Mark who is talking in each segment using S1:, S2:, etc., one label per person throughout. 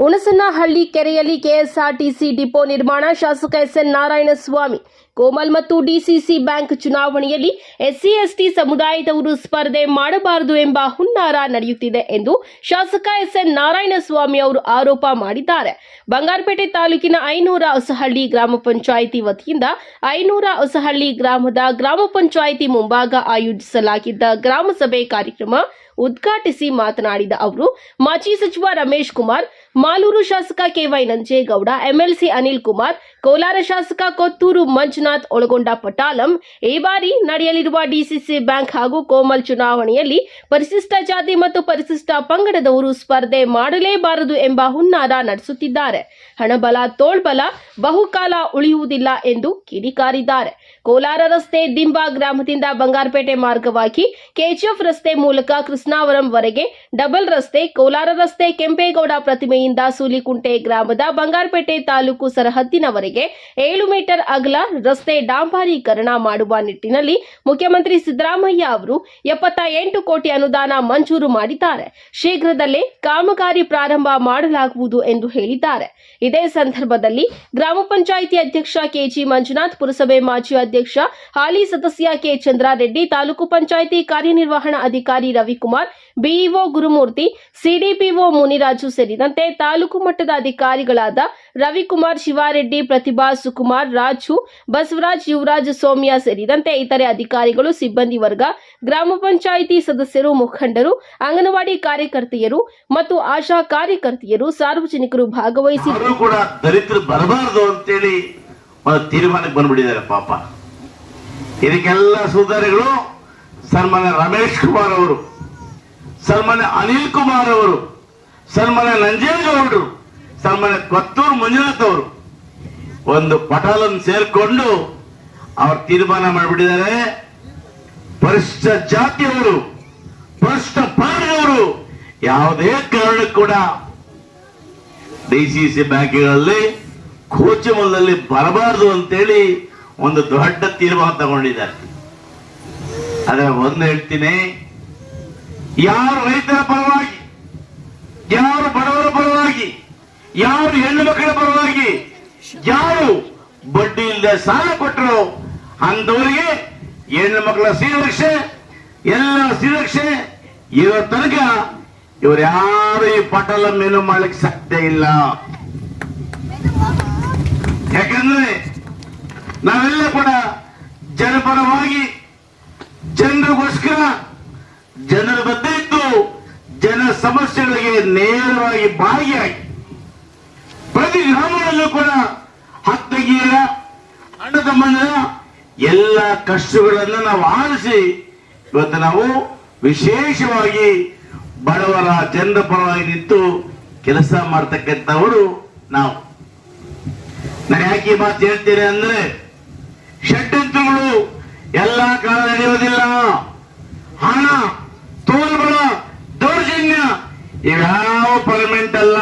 S1: ಹುಣಸನಹಳ್ಳಿ ಕೆರೆಯಲ್ಲಿ KSRTC depot ನಿರ್ಮಾಣ, ಶಾಸಕ ಎಸ್ಎನ್ ನಾರಾಯಣಸ್ವಾಮಿ ಕೋಮಲ್ ಮತ್ತು ಡಿಸಿಸಿ ಬ್ಯಾಂಕ್ ಚುನಾವಣೆಯಲ್ಲಿ ಎಸ್ಸಿ ಎಸ್ಟಿ ಸಮುದಾಯದವರು ಸ್ಪರ್ಧೆ ಮಾಡಬಾರದು ಎಂಬ ಹುನ್ನಾರ ನಡೆಯುತ್ತಿದೆ ಎಂದು ಶಾಸಕ ಎಸ್ಎನ್ ನಾರಾಯಣಸ್ವಾಮಿ ಅವರು ಆರೋಪ ಮಾಡಿದ್ದಾರೆ. ಬಂಗಾರಪೇಟೆ ತಾಲೂಕಿನ ಐನೂರ ಹೊಸಹಳ್ಳಿ ಗ್ರಾಮ ಪಂಚಾಯಿತಿ ವತಿಯಿಂದ ಐನೂರ ಹೊಸಹಳ್ಳಿ ಗ್ರಾಮದ ಗ್ರಾಮ ಪಂಚಾಯಿತಿ ಮುಂಭಾಗ ಆಯೋಜಿಸಲಾಗಿದ್ದ ಗ್ರಾಮಸಭೆ ಕಾರ್ಯಕ್ರಮ ಉದ್ಘಾಟಿಸಿ ಮಾತನಾಡಿದ ಅವರು, ಮಾಜಿ ಸಚಿವ ರಮೇಶ್ ಕುಮಾರ್, ಮಾಲೂರು ಶಾಸಕ ಕೆವೈ ನಂಜೇಗೌಡ, ಎಂಎಲ್ಸಿ ಅನಿಲ್ ಕುಮಾರ್, ಕೋಲಾರ ಶಾಸಕ ಕೊತ್ತೂರು ಮಂಜುನಾಥ್ ಒಳಗೊಂಡ ಪಟಾಲಂ, ಈ ಬಾರಿ ನಡೆಯಲಿರುವ ಡಿಸಿಸಿ ಬ್ಯಾಂಕ್ ಹಾಗೂ ಕೋಮಲ್ ಚುನಾವಣೆಯಲ್ಲಿ ಪರಿಶಿಷ್ಟ ಜಾತಿ ಮತ್ತು ಪರಿಶಿಷ್ಟ ಪಂಗಡದವರು ಸ್ಪರ್ಧೆ ಮಾಡಲೇಬಾರದು ಎಂಬ ಹುನ್ನಾರ ನಡೆಸುತ್ತಿದ್ದಾರೆ. ಹಣಬಲ, ತೋಳ್ಬಲ, ಬಹುಕಾಲ ಉಳಿಯುವುದಿಲ್ಲ ಎಂದು ಕಿಡಿಕಾರಿದ್ದಾರೆ. ಕೋಲಾರ ರಸ್ತೆ ದಿಂಬಾ ಗ್ರಾಮದಿಂದ ಬಂಗಾರಪೇಟೆ ಮಾರ್ಗವಾಗಿ ಕೆಜಿಎಫ್ ರಸ್ತೆ ಮೂಲಕ ಕೃಷ್ಣಾವರಂವರೆಗೆ ಡಬಲ್ ರಸ್ತೆ, ಕೋಲಾರ ರಸ್ತೆ, ಕೆಂಪೇಗೌಡ ಪ್ರತಿಮೆಯಿಂದ ಸೂಲಿಕುಂಟೆ ಗ್ರಾಮದ ಬಂಗಾರಪೇಟೆ ತಾಲೂಕು ಸರಹದ್ದಿನವರೆಗೆ ಏಳು ಮೀಟರ್ ಅಗಲ ರಸ್ತೆ ಡಾಂಬಾರೀಕರಣ ಮಾಡುವ ನಿಟ್ಟಿನಲ್ಲಿ ಮುಖ್ಯಮಂತ್ರಿ ಸಿದ್ದರಾಮಯ್ಯ ಅವರು ಎಪ್ಪತ್ತ ಎಂಟು ಕೋಟಿ ಅನುದಾನ ಮಂಜೂರು ಮಾಡಿದ್ದಾರೆ. ಶೀಘ್ರದಲ್ಲೇ ಕಾಮಗಾರಿ ಪ್ರಾರಂಭ ಮಾಡಲಾಗುವುದು ಎಂದು ಹೇಳಿದ್ದಾರೆ. ಇದೇ ಸಂದರ್ಭದಲ್ಲಿ ಗ್ರಾಮ ಪಂಚಾಯಿತಿ ಅಧ್ಯಕ್ಷ ಕೆಜಿ ಮಂಜುನಾಥ್, ಪುರಸಭೆ ಮಾಜಿ ಅಧ್ಯಕ್ಷ ಹಾಲಿ ಸದಸ್ಯ ಕೆ ಚಂದ್ರಾರೆಡ್ಡಿ, ತಾಲೂಕು ಪಂಚಾಯಿತಿ ಕಾರ್ಯನಿರ್ವಹಣಾ ಅಧಿಕಾರಿ ರವಿಕುಮಾರ್ ಬಿಇಒ ಗುರುಮೂರ್ತಿ, ಸಿಡಿಪಿಒ ಮುನಿರಾಜು ಸೇರಿದಂತೆ ತಾಲೂಕು ಮಟ್ಟದ ಅಧಿಕಾರಿಗಳಾದ ರವಿಕುಮಾರ್ ಶಿವಾರೆಡ್ಡಿ, ಪ್ರತಿಭಾ ಸುಕುಮಾರ್, ರಾಜು ಬಸವರಾಜ್, ಯುವರಾಜ್ ಸೌಮ್ಯ ಸೇರಿದಂತೆ ಇತರೆ ಅಧಿಕಾರಿಗಳು, ಸಿಬ್ಬಂದಿ ವರ್ಗ, ಗ್ರಾಮ ಪಂಚಾಯಿತಿ ಸದಸ್ಯರು, ಮುಖಂಡರು, ಅಂಗನವಾಡಿ ಕಾರ್ಯಕರ್ತೆಯರು ಮತ್ತು ಆಶಾ ಕಾರ್ಯಕರ್ತೆಯರು ಸಾರ್ವಜನಿಕರು ಭಾಗವಹಿಸಿ
S2: ಕೂಡ ಬರಬಾರದು ಅಂತೇಳಿ ತೀರ್ಮಾನಕ್ಕೆ ಬಂದ್ಬಿಟ್ಟಿದ್ದಾರೆ ಪಾಪ. ಇದಕ್ಕೆಲ್ಲ ಸುಧಾರಿಗಳು ಸನ್ಮಾನ್ಯ ರಮೇಶ್ ಕುಮಾರ್ ಅವರು. ಸನ್ಮಾನ್ಯ ಅನಿಲ್ ಕುಮಾರ್ ಅವರು, ಸನ್ಮಾನ್ಯ ನಂಜೇಗೌಡರು, ಸನ್ಮಾನ್ಯ ಕೊತ್ತೂರು ಮಂಜುನಾಥ್ ಅವರು. ಒಂದು ಪಟಾಲನ್ನು ಸೇರ್ಕೊಂಡು ಅವರು ತೀರ್ಮಾನ ಮಾಡಿಬಿಟ್ಟಿದ್ದಾರೆ. ಪರಿಶಿಷ್ಟ ಜಾತಿಯವರು ಪರಿಶಿಷ್ಟ ಪಾರ್ಟಿಯವರು ಯಾವುದೇ ಕಾರಣಕ್ಕೂ ಕೂಡ ಡಿಸಿಸಿ ಬ್ಯಾಂಕ್ಗಳಲ್ಲಿ ಕೋಚಮಲ್ಲಲ್ಲಿ ಬರಬಾರದು ಅಂತೇಳಿ ಒಂದು ದೊಡ್ಡ ತೀರ್ಮಾನ ತಗೊಂಡಿದ್ದಾರೆ. ಆದರೆ ಒಂದು ಹೇಳ್ತೀನಿ. ಯಾರು ರೈತರ ಪರವಾಗಿ, ಯಾರು ಬಡವರ ಪರವಾಗಿ, ಯಾರು ಹೆಣ್ಣು ಮಕ್ಕಳ ಪರವಾಗಿ, ಯಾರು ಬಡ್ಡಿ ಇಲ್ಲದೆ ಸಾಲ ಕೊಟ್ಟರು ಅಂದವರಿಗೆ ಹೆಣ್ಣು ಮಕ್ಕಳ ಶ್ರೀರಕ್ಷೆ ಎಲ್ಲ ಶ್ರೀರಕ್ಷೆ ಇರೋ ತನಕ ಇವ್ರು ಯಾರು ಈ ಪಟಲ ಮೇಲು ಮಾಡ್ಲಿಕ್ಕೆ ಸಾಧ್ಯ ಇಲ್ಲ. ಯಾಕಂದ್ರೆ ನಾವೆಲ್ಲ ಕೂಡ ಜನರ ಮಧ್ಯೆ ಇದ್ದು ಜನ ಸಮಸ್ಯೆಗಳಿಗೆ ನೇರವಾಗಿ ಭಾಗಿಯಾಗಿ. ಪ್ರತಿ ಗ್ರಾಮದಲ್ಲೂ ಕೂಡ ಹತ್ತಗಿಯರ ಅಣ್ಣ ತಮ್ಮಂದಿರ ಎಲ್ಲ ಕಷ್ಟಗಳನ್ನು ನಾವು ಆಲಿಸಿ ಇವತ್ತು ನಾವು ವಿಶೇಷವಾಗಿ ಬಡವರ ಜನರ ಪರವಾಗಿ ನಿಂತು ಕೆಲಸ ಮಾಡ್ತಕ್ಕಂಥವರು ನಾವು. ನಾನು ಯಾಕೆ ಮಾತು ಹೇಳ್ತೇನೆ ಅಂದ್ರೆ, ಷಡ್ಯಂತ್ರಗಳು ಎಲ್ಲ ಕಾಲ ನಡೆಯುವುದಿಲ್ಲ. ಇವ್ಯಾವ ಪರ್ಮನೆಂಟ್ ಅಲ್ಲ?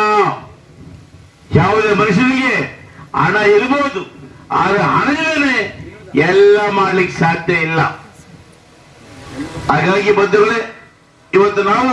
S2: ಯಾವುದೇ ಮನುಷ್ಯನಿಗೆ ಹಣ ಇರ್ಬೋದು, ಆದ್ರೆ ಹಣದಿಂದಲೇ ಎಲ್ಲ ಮಾಡ್ಲಿಕ್ಕೆ ಸಾಧ್ಯ ಇಲ್ಲ. ಹಾಗಾಗಿ ಬಂಧುಗಳೇ, ಇವತ್ತು ನಾವು